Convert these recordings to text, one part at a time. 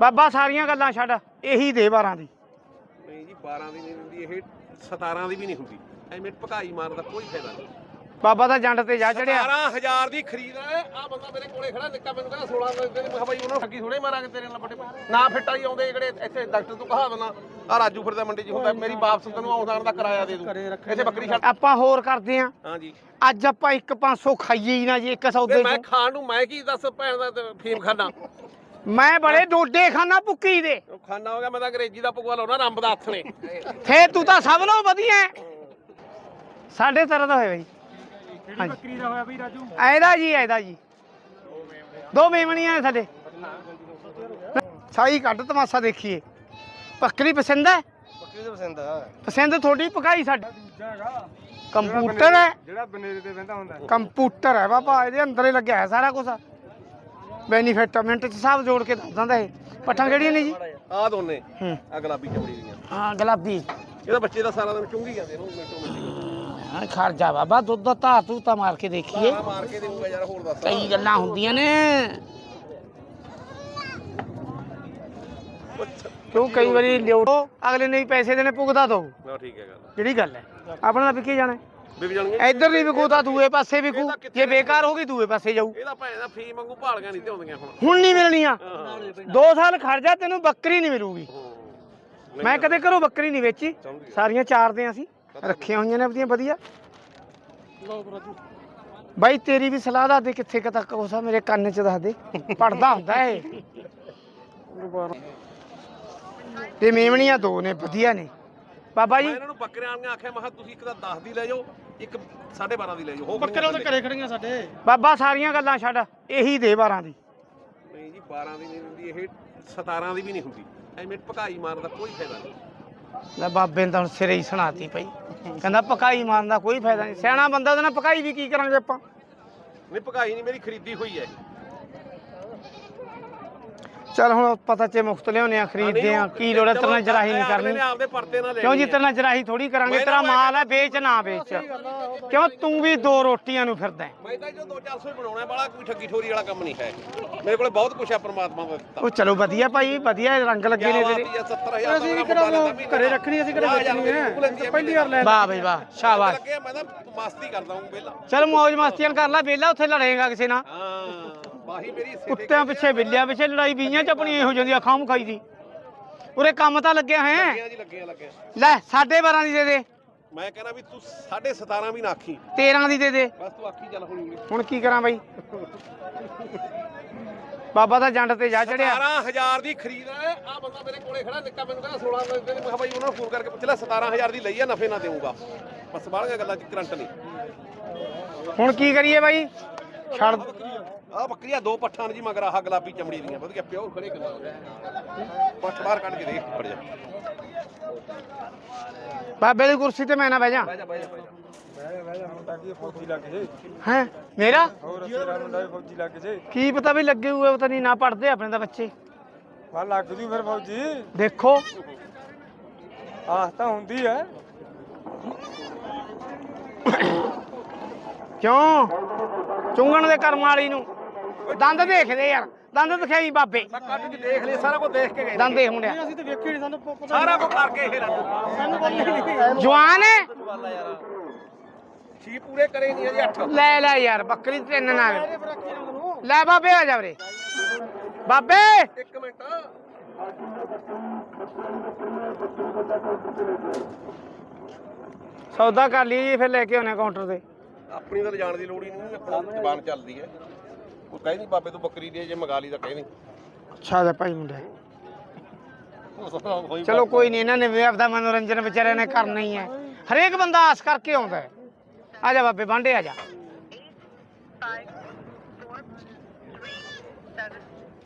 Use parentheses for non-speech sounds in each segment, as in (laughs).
ਬਾਬਾ ਸਾਰੀਆਂ ਗੱਲਾਂ ਛੱਡ ਇਹੀ ਦੇ 12 ਦੀ। ਨਹੀਂ ਜੀ 12 ਦੀ ਨਹੀਂ ਹੁੰਦੀ ਇਹ 17 ਦੀ ਵੀ ਨਹੀਂ ਹੁੰਦੀ। ਐਵੇਂ ਭਕਾਈ ਮਾਰਨ ਦਾ ਕੋਈ ਫਾਇਦਾ ਨਹੀਂ। ਬਾਬਾ ਦਾ ਜੰਡ ਤੇ ਜਾ ਚੜਿਆ। 17000 ਦੀ ਖਰੀਦ ਹੈ। ਆ ਬੰਦਾ ਮੇਰੇ ਕੋਲੇ ਖੜਾ ਨਿੱਕਾ ਮੈਨੂੰ ਕਹਿੰਦਾ 16 ਦੇ ਦੇ ਮੈਂ ਕਿਹਾ ਬਾਈ ਉਹਨਾਂ ਠੱਗੀ ਥੋੜੇ ਮਾਰਾਂਗੇ ਤੇਰੇ ਨਾਲ ਵੱਡੇ ਨਾ ਫਿੱਟ ਆਈ ਆਉਂਦੇ ਜਿਹੜੇ ਇੱਥੇ ਡਾਕਟਰ ਤੋਂ ਕਹਾ ਦੇਣਾ ਆ ਰਾਜੂ ਫਿਰਦਾ ਮੰਡੀ 'ਚ ਹੁੰਦਾ ਮੇਰੀ ਵਾਪਸ ਤੈਨੂੰ ਆਉਣ ਦਾ ਕਿਰਾਇਆ ਦੇ ਦੂੰ। ਇੱਥੇ ਬੱਕਰੀ ਛੱਡ। ਆਪਾਂ ਹੋਰ ਕਰਦੇ ਆਂ ਹਾਂਜੀ ਅੱਜ ਆਪਾਂ 1 500 ਖਾਈਏ ਹੀ ਨਾ ਜੀ ਇੱਕ ਤੇ ਸੌਦੇ ਮੈਂ ਖਾਣ ਨੂੰ ਮੈਂ ਕੀ ਦੱਸ ਭੈਣ ਦਾ ਫੀਮ ਖਾਣਾ ਮੈਂ ਬੜੇ ਡੋਡੇ ਖਾਣਾ ਪੁੱਕੀ ਦੇ। ਉਹ ਖਾਣਾ ਹੋ ਗਿਆ ਮੈਂ ਤਾਂ ਅੰਗਰੇਜ਼ੀ ਦਾ ਪਕਵਾ ਲਾਉਣਾ ਰੰਬ ਦਾ ਹੱਥ ਨੇ। ਫੇਰ ਤੂੰ ਤਾਂ ਸਭ ਨਾਲੋਂ ਵਧੀਆ ਹੈ। ਸਾਢੇ ਤਰ੍ਹਾਂ ਦਾ ਹੋਇਆ ਬਈ। ਕਿਹੜੀ ਬੱਕਰੀ ਦਾ ਹੋਇਆ ਬਈ ਰਾਜੂ? ਐਦਾ ਜੀ ਐਦਾ ਜੀ। ਦੋ ਮੇਮਣੀਆਂ ਨੇ ਸਾਡੇ। ਸਾਈ ਕੱਢ ਤਮਾਸ਼ਾ ਦੇਖੀਏ। ਬੱਕਰੀ ਪਸੰਦ ਹੈ? ਬੱਕਰੀ ਦਾ ਪਸੰਦ ਆ। ਪਸੰਦ ਤੁਹਾਡੀ ਪਕਾਈ ਸਾਡੀ। ਦੂਜਾ ਹੈਗਾ। ਕੰਪਿਊਟਰ ਹੈ। ਜਿਹੜਾ ਬਨੇਰੇ ਤੇ ਬਹਿੰਦਾ ਹੁੰਦਾ। ਕੰਪਿਊਟਰ ਹੈ ਬਾਬਾ ਇਹਦੇ ਅੰਦਰ ਹੀ ਲੱਗਿਆ ਹੈ ਸਾਰਾ ਕੁਝ ਬੈਨੀਫਿਟ ਮਿੰਟ ਚ ਸਭ ਜੋੜ ਕੇ ਦੱਸ ਦਿੰਦਾ ਇਹ। ਪੱਠਾਂ ਕਿਹੜੀਆਂ ਨੇ ਜੀ? ਆ ਦੋਨੇ ਹੂੰ। ਆ ਗੁਲਾਬੀ ਚਮੜੀ ਦੀਆਂ। ਹਾਂ ਗੁਲਾਬੀ। ਇਹਦਾ ਬੱਚੇ ਦਾ ਸਾਰਾ ਦਿਨ ਚੁੰਗੀ ਜਾਂਦੇ ਇਹਨੂੰ ਮਿੰਟੋ ਮਿੰਟੀ ਹਾਂ ਖੜ ਜਾ ਬਾਬਾ ਦੁੱਧ ਦਾ ਧਾਰ ਤੂੰ ਤਾਂ ਮਾਰ ਕੇ ਦੇਖੀਏ। ਆ ਮਾਰ ਕੇ ਦੇਊਗਾ ਯਾਰ ਹੋਰ ਦੱਸ। ਕਈ ਗੱਲਾਂ ਹੁੰਦੀਆਂ ਨੇ। ਕਿਉਂ ਕਈ ਵਾਰੀ ਲਿਓ ਅਗਲੇ ਨੇ ਵੀ ਪੈਸੇ ਦੇਣੇ ਭੁਗਤਾ ਦੋ। ਨਾ ਠੀਕ ਹੈ ਗੱਲ। ਜਿਹੜੀ ਗੱਲ ਹੈ। ਆਪਣਾ ਤਾਂ ਵਿਕੀ ਜਾਣਾ ਵਿਕ ਜਾਣਗੇ? ਇੱਧਰ ਨਹੀਂ ਵਿਕੂ ਤਾਂ ਦੂਏ ਪਾਸੇ ਵਿਕੂ। ਜੇ ਬੇਕਾਰ ਹੋ ਗਈ ਦੂਏ ਪਾਸੇ ਜਾਊ। ਇਹਦਾ ਭੈਣ ਦਾ ਫੀ ਵਾਂਗੂ ਭਾਲੀਆਂ ਨਹੀਂ ਤੇ ਆਉਂਦੀਆਂ ਹੁਣ। ਹੁਣ ਨਹੀਂ ਮਿਲਣੀਆਂ। ਹਾਂ। ਦੋ ਸਾਲ ਖੜ ਜਾ ਤੈਨੂੰ ਬੱਕਰੀ ਨਹੀਂ ਮਿਲੂਗੀ। ਮੈਂ ਕਦੇ ਘਰੋਂ ਬੱਕਰੀ ਨਹੀਂ ਵੇਚੀ। ਸਾਰੀਆਂ ਚਾਰ ਦੇ ਅਸੀਂ। ਰੱਖੀਆਂ ਹੋਈਆਂ ਨੇ ਆਪਣੀਆਂ ਵਧੀਆ। ਬਾਈ ਤੇਰੀ ਵੀ ਸਲਾਹ ਦੱਸ ਦੇ ਕਿੱਥੇ ਕੁ ਤੱਕ ਕੋਸਾ ਮੇਰੇ ਕੰਨ 'ਚ ਦੱਸ ਦੇ। ਪੜਦਾ ਹੁੰਦਾ ਏ ਤੇ ਮੇਮਣੀਆਂ ਦੋ ਨੇ ਵਧੀਆ ਨੇ। ਬਾਬਾ ਜੀ। ਮੈਂ ਇਹਨਾਂ ਨੂੰ ਬੱਕਰਿਆਂ ਵਾਲੀਆਂ ਆਖਿਆ ਮੈਂ ਕਿਹਾ ਤੁਸੀਂ ਇੱਕ ਤਾਂ 10 ਦੀ ਲੈ ਜਾਓ ਇੱਕ 12.5 ਦੀ ਲੈ ਜਾਓ ਹੋ ਬੱਕਰੇ ਉਹਦੇ ਘਰੇ ਖੜੀਆਂ ਸਾਡੇ। ਬਾਬਾ ਸਾਰੀਆਂ ਗੱਲਾਂ ਛੱਡ ਇਹੀ ਦੇ 12 ਦੀ। ਨਹੀਂ ਜੀ 12 ਦੀ ਨਹੀਂ ਹੁੰਦੀ ਇਹ 17 ਦੀ ਵੀ ਨਹੀਂ ਹੁੰਦੀ। ਐਵੇਂ ਭਕਾਈ ਮਾਰਨ ਦਾ ਕੋਈ ਫਾਇਦਾ ਨਹੀਂ। ਲੈ ਬਾਬੇ ਨੇ ਤਾਂ ਹੁਣ ਸਿਰੇ ਹੀ ਸੁਣਾਤੀ ਪਈ। ਕਹਿੰਦਾ ਪਕਾਈ ਮਾਰਨ ਦਾ ਕੋਈ ਫਾਇਦਾ ਨਹੀਂ। ਸਿਆਣਾ ਬੰਦਾ ਉਹਦੇ ਨਾਲ ਪਕਾਈ ਵੀ ਕੀ ਕਰਾਂਗੇ ਆਪਾਂ? ਨਹੀਂ ਭਕਾਈ ਨਹੀਂ ਮੇਰੀ ਖਰੀਦੀ ਹੋਈ ਹੈ ਚੱਲ ਹੁਣ ਪਤਾ ਚ ਮੁਫਤ ਲਿਆਉਨੇ ਆ ਖਰੀਦਦੇ ਆ ਕੀ ਲੋੜ ਹੈ ਤੇਰੇ ਨਾਲ ਜਰਾਹੀ ਨਹੀਂ ਕਰਨੀ? ਆਪਦੇ ਪਰਤੇ ਨਾਲ ਕਿਉਂ ਜੀ ਹੈ। ਤੇਰੇ ਨਾਲ ਜਰਾਹੀ ਥੋੜੀ ਕਰਾਂਗੇ? ਤੇਰਾ ਤਾਂ ਮਾਲ ਹੈ ਵੇਚ ਨਾ ਵੇਚ। ਕਿਉਂ ਤੂੰ ਵੀ ਦੋ ਰੋਟੀਆਂ ਨੂੰ ਫਿਰਦਾ। ਮੈਂ ਤਾਂ ਜੋ 2-400 ਹੀ ਬਣਾਉਣਾ ਵਾਲਾ ਕੋਈ ਠੱਗੀ ਠੋਰੀ ਵਾਲਾ ਕੰਮ ਨਹੀਂ ਹੈ। ਮੇਰੇ ਕੋਲੇ ਬਹੁਤ ਕੁਝ ਹੈ ਪ੍ਰਮਾਤਮਾ ਦਾ ਦਿੱਤਾ। ਉਹ ਚਲੋ ਵਧੀਆ ਭਾਈ ਵਧੀਆ ਰੰਗ ਲੱਗੇ ਨੇ ਤੇਰੇ। 70000 ਅਸੀਂ ਘਰੇ ਰੱਖਣੀ ਅਸੀਂ ਕਿਹੜਾ ਵੇਚਣੀ ਹੈ। ਪਹਿਲੀ ਵਾਰ ਲੈ ਵਾਹ ਬਈ ਵਾਹ ਸ਼ਾਬਾਸ਼। ਲੱਗੇ ਮੈਂ ਤਾਂ ਮਸਤੀ ਕਰਦਾ ਹੂੰ ਪਹਿਲਾਂ ਚਲ ਮौज ਮਸਤੀਆਂ ਕਰ ਲੈ ਵੇਲਾ ਉੱਥੇ ਲੜੇਗਾ ਕਿਸੇ ਨਾਲ। ਕੁੱਤਿਆਂ ਪਿੱਛੇ ਬਿੱਲਿਆਂ ਪਿੱਛੇ ਲੜਾਈ ਬੀਆਂ ਚ ਆਪਣੀ ਇਹੋ ਜਾਂਦੀ ਅੱਖਾਂ ਮੁਖਾਈ ਦੀ ਉਰੇ ਕੰਮ ਤਾਂ ਲੱਗਿਆ ਹੈ। ਜੀ ਲੱਗਿਆ ਲੱਗਿਆ। ਲੈ 12.5 ਦੀ ਦੇ ਦੇ। ਮੈਂ ਕਹਿੰਦਾ ਵੀ ਤੂੰ 17.5 ਵੀ ਨਾ ਆਖੀ। 13 ਦੀ ਦੇ ਦੇ। ਬਸ ਤੂੰ ਆਖੀ ਚੱਲ ਹੌਲੀ ਹੁਣ ਕੀ ਕਰਾਂ ਬਾਈ? ਬਾਬਾ ਦਾ ਜੰਡ ਤੇ ਜਾ ਚੜਿਆ। 17000 ਦੀ ਖਰੀਦ ਆ। ਬੰਦਾ ਮੇਰੇ ਕੋਲੇ ਖੜਾ ਨਿੱਕਾ ਮੈਨੂੰ ਕਹਿੰਦਾ 16 ਦੇ ਦੇ ਮੈਂ ਕਿਹਾ ਬਾਈ ਉਹਨਾਂ ਨੂੰ ਫੋਨ ਕਰਕੇ ਪੁੱਛ ਲੈ 17000 ਦੀ ਲਈ ਆ ਨਫੇ ਨਾ ਦੇਊਗਾ। ਬਸ ਬਾਹਲੀਆਂ ਗੱਲਾਂ ਚ ਕਰੰਟ ਨਹੀਂ। ਹੁਣ ਕੀ ਕਰੀਏ ਬਾਈ? ਛੱਡ ਆ। ਬੱਕਰੀਆਂ ਦੋ ਪੱਠਾਂ ਨੇ ਜੀ ਮਗਰ ਆਹ ਗੁਲਾਬੀ ਚਮੜੀ ਦੀਆਂ। ਵਧੀਆ ਪਿਓਰ ਖੜੇ ਕਿੰਨਾ ਪੱਠ ਬਾਹਰ ਕੱਢ ਕੇ ਦੇਖ ਫੜ ਜਾ। ਬਾਬੇ ਦੀ ਕੁਰਸੀ ਤੇ ਮੈਂ ਨਾ ਬਹਿ ਜਾ। ਬਹਿ ਜਾ ਬਹਿ ਜਾ ਬਹਿ ਜਾ। ਮੈਂ ਮੈਂ ਮੁੰਡਾ ਕੀ ਫੌਜੀ ਲੱਗ ਜੇ। ਹੈ? ਮੇਰਾ? ਹੋਰ ਤੇਰਾ ਮੁੰਡਾ ਵੀ ਫੌਜੀ ਲੱਗ ਜੇ। ਕੀ ਪਤਾ ਵੀ ਲੱਗੇ ਹੋਏ ਪਤਾ ਨਹੀਂ ਨਾ ਪੜਦੇ ਆਪਣੇ ਤਾਂ ਬੱਚੇ। ਲੱਗ ਜੂ ਫਿਰ ਫੌਜੀ। ਦੇਖੋ। ਆਹ ਤਾਂ ਹੁੰਦੀ ਹੈ ਕਿਉਂ? ਚੁੰਗਣ ਦੇ ਕਰਮ ਵਾਲੀ ਨੂੰ। ਦੰਦ ਦੇਖਦੇ ਯਾਰ ਦੰਦ ਦਿਖਾਈ ਬਾਬੇ। ਮੈਂ ਕੱਢ ਕੇ ਦੇਖ ਲਿਆ ਸਾਰਾ ਕੁਝ ਦੇਖ ਕੇ ਗਏ। ਦੰਦ ਦੇਖ ਮੁੰਡਿਆ। ਅਸੀਂ ਤਾਂ ਵੇਖੀ ਨਹੀਂ ਸਾਨੂੰ ਪਤਾ ਸਾਰਾ ਕੁਝ ਕਰਕੇ ਇਹ ਰੱਖ। ਸਾਨੂੰ ਪਤਾ ਨਹੀਂ। ਜਵਾਨ ਹੈ? ਛੀ ਪੂਰੇ ਕਰੇ ਨਹੀਂ ਅਜੇ 8 ਲੈ ਲੈ ਯਾਰ ਬੱਕਰੀ ਤਿੰਨ ਨਾਲ। ਲੈ ਬਾਬੇ ਆ ਜਾ ਵੀਰੇ। ਬਾਬੇ! ਇੱਕ ਮਿੰਟ। ਸੌਦਾ ਕਰ ਲਈ ਜੀ ਫਿਰ ਲੈ ਕੇ ਆਉਣੇ ਕਾਊਂਟਰ ਤੇ। ਆਪਣੀ ਤਾਂ ਜਾਣ ਦੀ ਲੋੜ ਹੀ ਨਹੀਂ ਆਪਣੀ ਜ਼ਬਾਨ ਚੱਲਦੀ ਹੈ। ਉਹ ਕਹੇ ਨਹੀਂ ਬਾਬੇ ਤੋਂ ਬੱਕਰੀ ਦੇ ਜੇ ਮੰਗਾ ਲਈ ਤਾਂ ਕਹੇ ਨਹੀਂ। ਅੱਛਾ ਜਾ ਭਾਈ ਮੁੰਡਾ। (laughs) ਚਲੋ ਕੋਈ ਨਹੀਂ ਇਹਨਾਂ ਨੇ ਵੀ ਆਪਦਾ ਮਨੋਰੰਜਨ ਵਿਚਾਰਿਆਂ ਨੇ ਕਰਨਾ ਹੀ ਹੈ। ਹਰੇਕ ਬੰਦਾ ਆਸ ਕਰਕੇ ਆਉਂਦਾ ਹੈ। ਆ ਜਾ ਬਾਬੇ ਬਾਂਡੇ ਆ ਜਾ।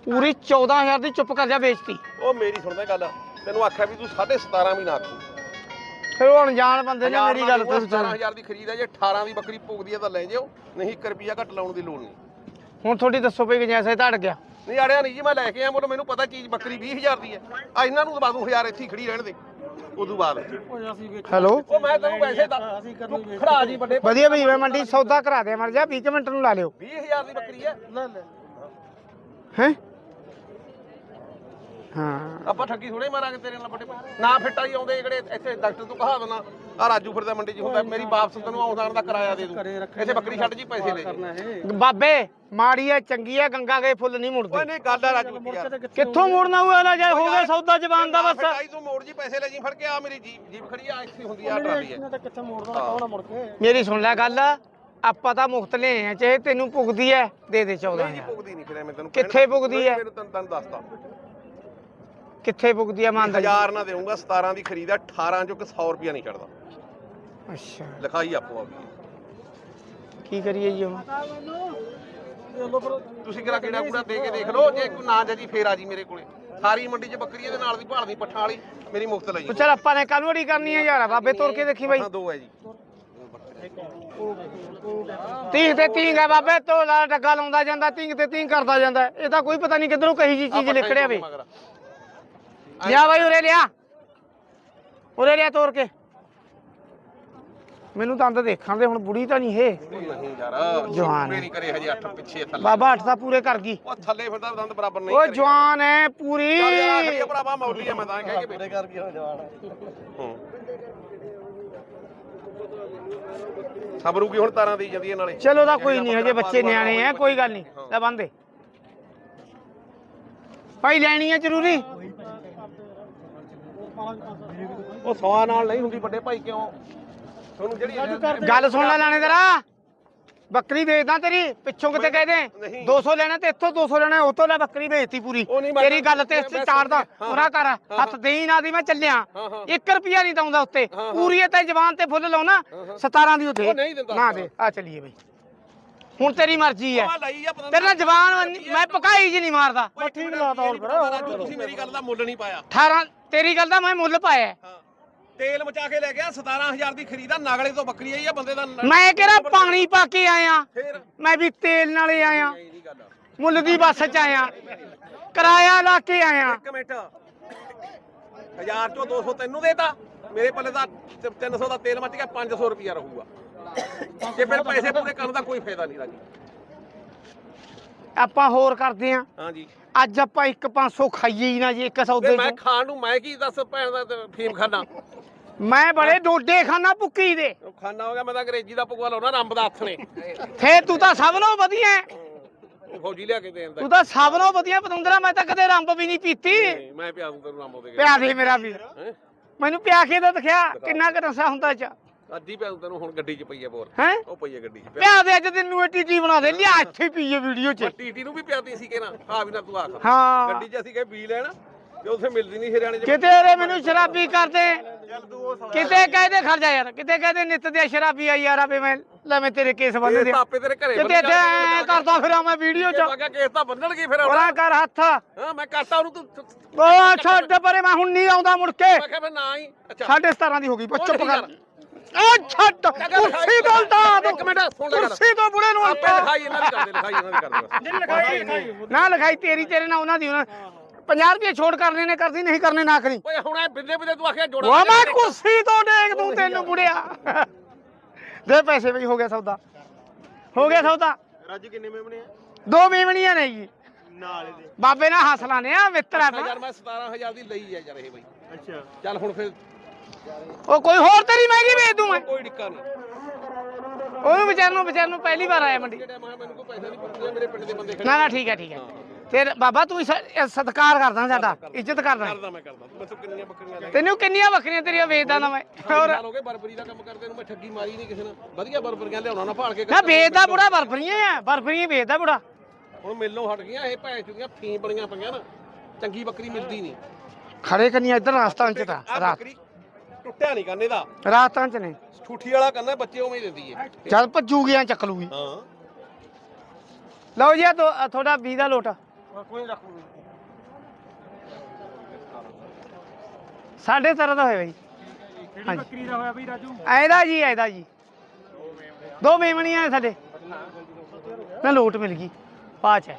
ਪੂਰੀ 14000 ਦੀ ਚੁੱਪ ਕਰ ਜਾ ਵੇਚਤੀ ਉਹ ਮੇਰੀ ਸੁਣਦਾ ਗੱਲ ਤੈਨੂੰ ਆਖਿਆ ਵੀ ਤੂੰ 17.5 ਵੀ ਨਾ ਆਖੀ। ਫਿਰ ਉਹ ਅਣਜਾਣ ਬੰਦੇ ਨੇ ਮੇਰੀ ਗੱਲ ਤੋਂ 17000 ਦੀ ਖਰੀਦ ਹੈ ਜੇ 18 ਦੀ ਬੱਕਰੀ ਭੋਗਦੀ ਹੈ ਤਾਂ ਲੈ ਜਿਓ ਨਹੀਂ 1 ਰੁਪਿਆ ਘੱਟ ਲਾਉਣ ਦੀ ਲੋੜ ਨਹੀਂ। ਹੁਣ ਤੁਹਾਡੀ ਦੱਸੋ ਪਈ ਗੁੰਜਾਇਸ਼ ਹੈ ਧੜ ਗਿਆ। ਨਹੀਂ ਅੜਿਆ ਨਹੀਂ ਜੀ ਮੈਂ ਲੈ ਕੇ ਆਇਆ ਮੁੱਲ ਮੈਨੂੰ ਪਤਾ ਚੀਜ਼ ਬੱਕਰੀ 20000 ਦੀ ਹੈ। ਆ ਇਹਨਾਂ ਨੂੰ ਦਵਾ ਦੂੰ 1000 ਇੱਥੇ ਹੀ ਖੜੀ ਰਹਿਣ ਦੇ ਉਦੋਂ ਬਾਅਦ। ਹੈਲੋ? ਉਹ ਮੈਂ ਤੈਨੂੰ ਪੈਸੇ ਤੂੰ ਖੜਾ ਜੀ ਵੱਡੇ ਵਧੀਆ ਬਈ ਮੈਂ ਮੰਡੀ ਸੌਦਾ ਕਰਾ ਦੇ ਮਰ ਜਾ 20 ਕੁ ਮਿੰਟ ਨੂੰ ਲਾ ਲਿਓ। 20000 ਦੀ ਬੱਕਰੀ ਹੈ। ਲੈ ਲੈ। ਹੈ? ਹਾਂ। ਆਪਾਂ ਠੱਗੀ ਥੋੜੇ ਮਾਰਾਂਗੇ ਤੇਰੇ ਨਾਲ ਵੱਡੇ ਨਾ ਫਿੱਟਾ ਹੀ ਆਉਂਦੇ ਜਿਹੜੇ ਇੱਥੇ ਡਾਕਟਰ ਤੋਂ ਕਹਾ ਦੇਣਾ। ਆ ਰਾਜੂ ਫਿਰਦਾ ਮੰਡੀ 'ਚ ਹੁੰਦਾ ਮੇਰੀ ਵਾਪਸ ਤੈਨੂੰ ਆਉਣ ਜਾਣ ਦਾ ਕਿਰਾਇਆ ਦੇ ਦੂੰ। ਇੱਥੇ ਬੱਕਰੀ ਛੱਡ ਜੀ ਪੈਸੇ ਲੈ ਜੀ ਬਾਬੇ ਮਾੜੀ ਐ ਚੰਗੀ ਐ ਗੰਗਾ ਗਏ ਫੁੱਲ ਨਹੀਂ ਓਏ ਮੁੜਦੇ ਨਹੀਂ ਗੱਲ ਆ ਰਾਜੂ ਕਿੱਥੋਂ ਮੁੜਨਾ? ਹੋਇਆ ਨਾ ਜੇ ਹੋ ਗਿਆ ਸੌਦਾ ਜ਼ਬਾਨ ਦਾ ਬਸ। ਫਿੱਟਾਈ ਤੂੰ ਮੋੜ ਜੀ ਪੈਸੇ ਲੈ ਜੀ ਫੜ ਕੇ ਆ ਮੇਰੀ ਜੀਪ। ਜੀਪ ਖੜੀ ਆ ਇੱਥੇ ਹੁੰਦੀ ਆ ਟਰਾਲੀ ਇਹਨਾਂ ਤਾਂ ਕਿੱਥੇ ਮੋੜਦਾ ਕੌਣ ਮੁੜ ਕੇ? ਮੇਰੀ ਸੁਣ ਲੈ ਗੱਲ ਆਪਾਂ ਤਾਂ ਮੁਫਤ ਲੈ ਆ ਚਾਹੇ ਤੈਨੂੰ ਪੁੱਗਦੀ ਐ ਦੇ ਦੇ 14 ਨਹੀਂ ਜੀ ਪੁੱਗਦੀ ਨਹੀਂ ਫਿਰ ਮੈਂ ਤੈਨੂੰ ਕਿੱਥੇ ਪੁੱਗਦੀ ਹੈ? ਮੈਨੂੰ ਤੈਨੂੰ ਤੈਨੂੰ ਦੱਸਦਾ। ਕਿੱਥੇ ਪੁੱਗਦੀ ਐ ਮੰਨਦਾ ਹਜ਼ਾਰ ਨਾ ਦੇਊਂਗਾ 17 ਦੀ ਖਰੀਦ ਆ 18 ਚੋਂ ਕਿ 100 ਰੁਪਿਆ ਨਹੀਂ ਛੱਡਦਾ ਅੱਛਾ। ਲਿਖਾਈ ਆਪੋ ਆ ਗਈ ਕੀ ਕਰੀਏ ਜੀ ਹੁਣ? ਤੁਸੀਂ ਕਿਹੜਾ ਕਿਹੜਾ ਕੂੜਾ ਦੇ ਕੇ ਦੇਖ ਲਓ ਜੇ ਕੋਈ ਨਾ ਜਜੀ ਫੇਰ ਆ ਜੀ ਮੇਰੇ ਕੋਲੇ। ਸਾਰੀ ਮੰਡੀ 'ਚ ਬੱਕਰੀ ਇਹਦੇ ਨਾਲ ਦੀ ਭਾਲਦੀ ਪੱਠਾਂ ਵਾਲੀ ਮੇਰੀ ਮੁਫਤ ਲਈ ਉਹ ਚੱਲ ਆਪਾਂ ਨੇ ਕਾਨੂੰਨੀ ਕਰਨੀ ਹੈ ਯਾਰ? ਬਾਬੇ ਤੁਰ ਕੇ ਦੇਖੀ ਬਾਈ। ਹਾਂ ਦੋ ਹੈ ਜੀ। ਤੀਂਗ ਤੇ ਤੀਂਗ ਹੈ ਬਾਬੇ ਤੋਲਾ ਡੱਗਾ ਲਾਉਂਦਾ ਜਾਂਦਾ ਤੀਂਗ ਤੇ ਤੀਂਗ ਕਰਦਾ ਜਾਂਦਾ। ਇਹ ਤਾਂ ਕੋਈ ਪਤਾ ਨਹੀਂ ਕਿੱਧਰੋਂ ਕਹੀ ਜੀ ਚੀਜ਼ ਲਿਖੜਿਆ ਵੇ। ਲਿਆ ਬਾਈ ਉਰੇ ਲਿਆ। ਉਰੇ ਲਿਆ ਤੋੜ ਕੇ। ਮੈਨੂੰ ਦੰਦ ਦੇਖਾਂ ਦੇ ਹੁਣ ਬੁੜੀ ਤਾਂ ਨਹੀਂ ਇਹ। ਨਹੀਂ ਯਾਰ ਜਵਾਨ ਨਹੀਂ ਕਰੇ ਹਜੇ 8 ਪਿੱਛੇ ਥੱਲੇ। ਬਾਬਾ ਅੱਠ ਤਾਂ ਪੂਰੇ ਕਰ ਗਈ। ਉਹ ਥੱਲੇ ਫਿਰਦਾ ਦੰਦ ਬਰਾਬਰ ਨਹੀਂ ਉਹ। ਜਵਾਨ ਹੈ ਪੂਰੀ। ਚੱਲ ਯਾਰ ਆਖਰੀ ਆ ਭਰਾਵਾ ਮੌਲੀ ਆ ਮੈਂ ਤਾਂ ਕਹਿ ਕੇ ਪੂਰੇ ਕਰ ਗਿਆ ਜਵਾਨ। ਹੂੰ। ਸਬਰੂ ਕੀ ਹੁਣ ਤਾਰਾਂ ਦੇਈ ਜਾਂਦੀ ਹੈ ਨਾਲੇ। ਚਲੋ ਤਾਂ ਕੋਈ ਨਹੀਂ ਹਜੇ ਬੱਚੇ ਨਿਆਣੇ ਆ ਕੋਈ ਗੱਲ ਨਹੀਂ। ਲੈ ਬੰਦੇ ਭਾਈ ਲੈਣੀ ਹੈ ਜ਼ਰੂਰੀ? ਉਹ ਸਵਾ ਨਾਲ ਨਹੀਂ ਹੁੰਦੀ ਵੱਡੇ ਭਾਈ ਕਿਉਂ? ਤੁਹਾਨੂੰ ਜਿਹੜੀ ਗੱਲ ਸੁਣ ਲੈ ਲਾਣੇਦਾਰਾ ਬੱਕਰੀ ਵੇਚਦਾ ਤੇਰੀ ਪਿੱਛੋਂ ਕਿਤੇ ਕਹਿ ਦੇ ਨਹੀਂ। 200 ਲੈਣਾ ਤੇ ਇੱਥੋਂ 200 ਲੈਣਾ ਉਤੋਂ ਲੈ ਬੱਕਰੀ ਵੇਚਤੀ ਪੂਰੀ। ਤੇਰੀ ਗੱਲ ਤੇ ਮੈਂ ਚਾੜਦਾ। ਪੂਰਾ ਕਰ ਹੱਥ ਦੇਈ ਨਾ ਦੀ ਮੈਂ ਚੱਲਿਆ। ਹਾਂ, ਹਾਂ। 1 ਰੁਪਿਆ ਨਹੀਂ ਦਊਂਦਾ ਉੱਤੇ। ਪੂਰੀ ਤੇ ਜਵਾਨ ਤੇ ਫੁੱਲ ਲਾਉਣਾ 17 ਦੀ ਉਥੇ। ਨਾ ਦੇ ਆ ਚੱਲੀਏ ਬਈ। ਹੁਣ ਤੇਰੀ ਮਰਜ਼ੀ ਹੈ। ਤੇਰੇ ਨਾਲ ਜਵਾਨ ਮੈਂ ਪਕਾਈ ਜੀ ਨਹੀਂ ਮਾਰਦਾ। ਠੀਕ ਲਾਤਾ ਹੋਰ ਫਿਰ। ਤੁਸੀਂ ਮੇਰੀ ਗੱਲ ਦਾ ਮੁੱਲ ਨਹੀਂ ਪਾਇਆ। 18 ਤੇਰੀ ਗੱਲ ਦਾ ਮੈਂ ਮੁੱਲ ਪਾਇਆ ਹੈ। ਹਾਂ। ਤੇਲ ਮਚਾ ਕੇ ਲੈ ਗਿਆ 17000 ਦੀ ਖਰੀਦਾ ਨਾਗਲੇ ਤੋਂ ਬੱਕਰੀ ਆਈ ਆ ਬੰਦੇ ਦਾ ਮੈਂ ਕਿਹੜਾ ਪਾਣੀ ਪਾ ਕੇ ਆਇਆ? ਮੈਂ ਵੀ ਤੇਲ ਨਾਲੇ ਆਇਆ। ਨਹੀਂ ਗੱਲ ਮੁੱਲ ਦੀ ਬੱਸ ਚ ਆਇਆ। ਕਿਰਾਇਆ ਲਾ ਕੇ ਆਇਆ। ਇੱਕ ਮਿੰਟ। 1000 ਚੋਂ 200 ਤੈਨੂੰ ਦੇਤਾ। ਮੇਰੇ ਪੱਲੇ ਦਾ 300 ਦਾ ਤੇਲ ਮੱਚ ਗਿਆ 500 ਰੁਪਿਆ ਰਹੂਗਾ। ਤੇ ਫਿਰ ਪੈਸੇ ਪੂਰੇ ਕਰਨ ਦਾ ਕੋਈ ਫਾਇਦਾ ਨਹੀਂ ਰਾਜੀ। ਆਪਾਂ ਹੋਰ ਕਰਦੇ ਆ। ਹਾਂਜੀ। ਅੱਜ ਆਪਾਂ ਇੱਕ 500 ਖਾਈਏ ਹੀ ਨਾ ਜੀ ਇੱਕ ਸੌਦੇ ਮੈਂ ਚ ਖਾਣ ਨੂੰ ਮੈਂ ਕੀ ਦੱਸ ਭੈਣ ਦਾ ਤੇ ਫੀਮ ਖਾਣਾ ਮੈਂ ਬੜੇ ਡੋਡੇ ਖਾਣਾ ਭੁੱਕੀ ਦੇ। ਉਹ ਖਾਣਾ ਹੋ ਗਿਆ ਮੈਂ ਤਾਂ ਅੰਗਰੇਜ਼ੀ ਦਾ ਪਕਵਾ ਲਾਉਣਾ ਰੰਬ ਦਾ ਹੱਥ ਨੇ। ਫੇਰ ਤੂੰ ਤਾਂ ਸਭ ਨਾਲੋਂ ਵਧੀਆ ਹੈ। ਫੌਜੀ ਲਿਆ ਕੇ ਦੇਣ ਦਾ। ਤੂੰ ਤਾਂ ਸਭ ਨਾਲੋਂ ਵਧੀਆ ਪਤੰਦਰਾ ਮੈਂ ਤਾਂ ਕਦੇ ਰੰਬ ਵੀ ਨਹੀਂ ਪੀਤੀ। ਨਹੀਂ, ਮੈਂ ਪਿਆ ਦੂੰ ਤੈਨੂੰ ਰੰਬ ਉਹਦੇ ਪਿਆ ਦੇ ਮੇਰਾ ਵੀਰ। ਹੈਂ? ਮੈਨੂੰ ਪਿਆ ਕੇ ਤਾਂ ਦਿਖਿਆ ਕਿੰਨਾ ਕੁ ਨਸ਼ਾ ਹੁੰਦਾ ਚ। ਪਿਆ ਦੂੰ ਤੈਨੂੰ ਹੁਣ ਗੱਡੀ 'ਚ ਪਈ ਆ ਬੋਰ ਹੈ? ਉਹ ਪਈ ਆ ਗੱਡੀ 'ਚ। ਪਿਆ ਪਿਆ ਦੇ ਅੱਜ ਤੈਨੂੰ ਟੀਟੀ ਬਣਾ ਦੇ। ਲਿਆ ਇੱਥੇ ਪੀਏ ਵੀਡੀਓ ਚ। ਟੀਟੀ ਨੂੰ ਵੀ ਪਿਆਤੀ ਸੀ ਕਿ ਨਾ? ਆ ਵੀ ਨਾ ਤੂੰ ਆਖ। ਹਾਂ। ਗੱਡੀ 'ਚ ਅਸੀਂ ਕਹੇ ਪੀ ਲੈਣ ਤੇ ਉੱਥੇ ਮਿਲਦੀ ਨਹੀਂ ਹਰਿਆਣੇ 'ਚ। ਕਿਤੇ ਰੇ ਮੈਨੂੰ ਸ਼ਰਾਬੀ ਕਰਦੇ। ਕਿਤੇ ਕਹਦੇ ਖੜ ਜਾ ਯਾਰ। ਕਿਤੇ ਕਹਦੇ ਨਿੱਤ ਦੇ ਸ਼ਰਾਬੀ ਆ ਯਾਰ ਆਪੇ ਮੈਂ। ਲੈ ਮੈਂ ਤੇਰੇ ਕੇਸ ਬੰਨ ਇਹ ਦੇ ਤਾਂ ਆਪੇ ਤੇਰੇ ਘਰੇ ਕਿਤੇ ਇੱਥੇ ਐਂ ਕਰਦਾ ਫਿਰਾਂ ਮੈਂ ਵੀਡੀਓ ਚ। ਮੈਂ ਕਿਹਾ ਕੇਸ ਤਾਂ ਬੰਨਣਗੇ ਫਿਰ। ਉਹਨਾਂ ਕਰ ਹੱਥ। ਹਾਂ ਮੈਂ ਕਰਤਾ ਉਹਨੂੰ ਤੂੰ ਉਹ ਛੱਡ ਪਰੇ ਮੈਂ ਹੁਣ ਨਹੀਂ ਆਉਂਦਾ ਮੁੜ ਕੇ। ਮੈਂ ਕਿਹਾ ਫਿਰ ਨਾ ਹੀ ਅੱਛਾ। ਸਾਢੇ 17 ਦੀ ਹੋ ਗਈ। ਉਹ ਚੁੱਪ ਨਹੀਂ ਕਰ ਕਰ। ਉਹ ਛੱਡ ਕੁਰਸੀ ਤੋਂ ਉਲਟਾ ਇੱਕ ਮਿੰਟ ਸੁਣ ਲੈ ਗੱਲ। ਕੁਰਸੀ ਤੋਂ ਬੁੜੇ ਨੂੰ ਆਪੇ ਲਿਖਾਈ ਇਹਨਾਂ ਦੀ ਕਰਦੇ ਲਿਖਾਈ ਇਹਨਾਂ ਦੀ ਕਰਦੇ ਬਸ। ਨਾ ਲਿਖਾਈ ਤੇਰੀ ਤੇਰੇ ਨਾਲ ਉਹਨਾਂ ਦੀ ਉਹਨਾਂ 50 ਰੁਪਏ ਛੋੜ ਕਰਨੇ ਨੇ ਕਰਦੀ ਨਹੀਂ ਕਰਨੇ ਨਾ ਕਰੀ ਓਏ ਹੁਣ ਇਹ ਬਿੱਲੇ ਬਿੱਲੇ ਤੂੰ ਆਖਿਆ ਜੋੜਾ ਉਹ ਮੈਂ ਕੁਰਸੀ ਤੋਂ ਡੇਗ ਦੂੰ ਤੈਨੂੰ ਬੁੜਿਆ। ਦੇ ਪੈਸੇ ਵੀ ਹੋ ਗਿਆ ਸੌਦਾ। ਹੋ ਗਿਆ ਸੌਦਾ। ਰੱਜ ਕਿੰਨੇ ਮੇਮਣੇ ਆ? ਦੋ ਮੀਮਣੀਆਂ ਨੇ ਜੀ। ਨਾਲ ਬਾਬੇ ਨਾਲ ਹੱਸਲਾ ਨੇ ਆ ਮਿੱਤਰ ਯਾਰ ਆ ਮੈਂ 17000 ਦੀ ਲਈ ਹੈ ਯਾਰ ਇਹ ਬਈ। ਅੱਛਾ। ਚੱਲ ਹੁਣ ਫਿਰ ਉਹ ਕੋਈ ਹੋਰ ਤੇਰੀ ਮਹਿੰਗੀ ਵੇਚ ਦੂੰ ਮੈਂ। ਕੋਈ ਡਿੱਕਾ ਨਹੀਂ। ਉਹਨੂੰ ਵਿਚਾਰ ਨੂੰ ਵਿਚਾਰ ਨੂੰ ਪਹਿਲੀ ਵਾਰ ਆਇਆ ਮੰਡੀ। ਮੈਨੂੰ ਕੋਈ ਪੈਸਾ ਨਹੀਂ ਪੁੱਛਿਆ ਮੇਰੇ ਪਿੰਡ ਦੇ ਬੰਦੇ ਖੜੇ ਨਾ ਨਾ ਠੀਕ ਹੈ ਠੀਕ ਹੈ। ਤੇਰੇ ਬਾਬਾ ਤੂੰ ਸਤਿਕਾਰ ਕਰਦਾ ਸਾਡਾ ਇੱਜ਼ਤ ਕਰਦਾ। ਕਰਦਾ ਮੈਂ ਕਰਦਾ। ਕਿੰਨੀਆਂ ਬੱਕਰੀਆਂ ਲੈ ਤੈਨੂੰ ਕਿੰਨੀਆਂ ਵੱਖਰੀਆਂ ਤੇਰੀਆਂ ਵੇਚਦਾ ਨਾ ਮੈਂ। ਹੋਰ। ਸਾਲ ਹੋ ਗਏ ਬਰਬਰੀ ਦਾ ਕੰਮ ਕਰਦੇ ਨੂੰ ਮੈਂ ਠੱਗੀ ਮਾਰੀ ਨਹੀਂ ਕਿਸੇ ਨਾਲ। ਵਧੀਆ ਬਰਬਰੀਆਂ ਲਿਆਉਣਾ ਨਾ ਭਾਲ ਕੇ ਨਾ ਵੇਚਦਾ ਬੁੜਾ ਬਰਫਰੀਆਂ ਆ। ਬਰਫਰੀਆਂ ਵੇਚਦਾ ਬੁੜਾ। ਹੁਣ ਮਿਲੋਂ ਹਟ ਗਈਆਂ ਇਹ ਭੈਣ ਚੁਦੀਆਂ ਫੀਂ ਬਣੀਆਂ ਪਈਆਂ ਨਾ। ਚੰਗੀ ਬੱਕਰੀ ਮਿਲਦੀ ਨਹੀਂ। ਖੜੇ ਕੰਨੀ ਇੱਧਰ ਰਾਜਸਥਾਨ ਚ ਤਾਂ ਰਾਤ। ਟੁੱਟਿਆ ਨਹੀਂ ਕੰਨੇ ਦਾ ਰਾਜਸਥਾਨ ਚ ਨੇ ਠੂਠੀ ਵਾਲਾ ਕੰਨਾ ਬੱਚੇ ਉਵੇਂ ਹੀ ਦਿੰਦੀ ਹੈ। ਚੱਲ ਭੱਜੂ ਗਿਆ ਚੱਕ ਲੂਗੀ। ਹਾਂ। ਲਓ ਜੀ ਆ ਤੁਹਾਡਾ 20 ਦਾ ਲੋਟ ਕੋਈ ਰੱਖ ਸਾਢੇ ਤਰ੍ਹਾਂ ਦਾ ਹੋਇਆ ਬਾਈ। ਕਿਹੜੀ ਬੱਕਰੀ ਦਾ ਹੋਇਆ ਬਈ ਰਾਜੂ? ਐਦਾ ਜੀ ਐਦਾ ਜੀ। ਦੋ ਮੇਮਣੀਆਂ ਨੇ ਸਾਡੇ। ਨਾ ਲੋਟ ਮਿਲ ਗਈ। ਪਾਚ ਹੈ।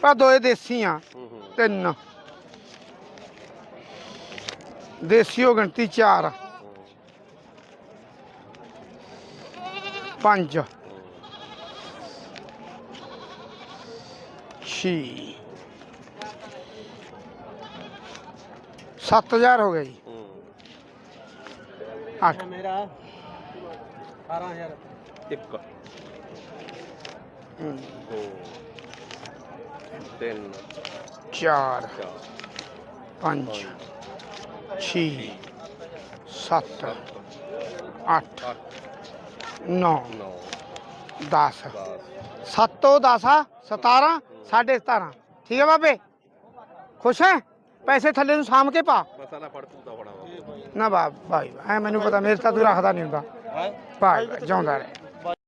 ਪਾ ਦੋਏ ਦੇਸੀ ਆ। ਤਿੰਨ। ਦੇਸੀਓ ਗਿਣਤੀ 4 5 ਛੇ। 7000 ਹੋ ਗਿਆ ਜੀ। ਹੂੰ। 8 ਮੇਰਾ 18000 ਇੱਕ। ਦੋ ਤਿੰਨ। 4 ਚਾਰ। 5 6 7 8 ਅੱਠ। 9 ਨੌ। 10 ਦਸ। 7 ਤੋਂ 10 ਆ। 17 ਸਾਢੇ 17 ਠੀਕ ਹੈ ਬਾਬੇ? ਖੁਸ਼ ਹੈ? ਪੈਸੇ ਥੱਲੇ ਨੂੰ ਸਾਂਭ ਕੇ ਪਾ। ਮਸਾਲਾ ਫੜ ਤੂੰ ਤਾਂ ਫੜਾ ਵਾ ਨਾ ਬਾ ਭਾਈ ਐ ਮੈਨੂੰ ਪਤਾ ਮੇਰੇ ਤਾਂ ਤੂੰ ਰੱਖਦਾ ਨਹੀਂ ਹੁੰਦਾ। ਭਾਈ ਜਿਉਂਦਾ ਰਹਿ।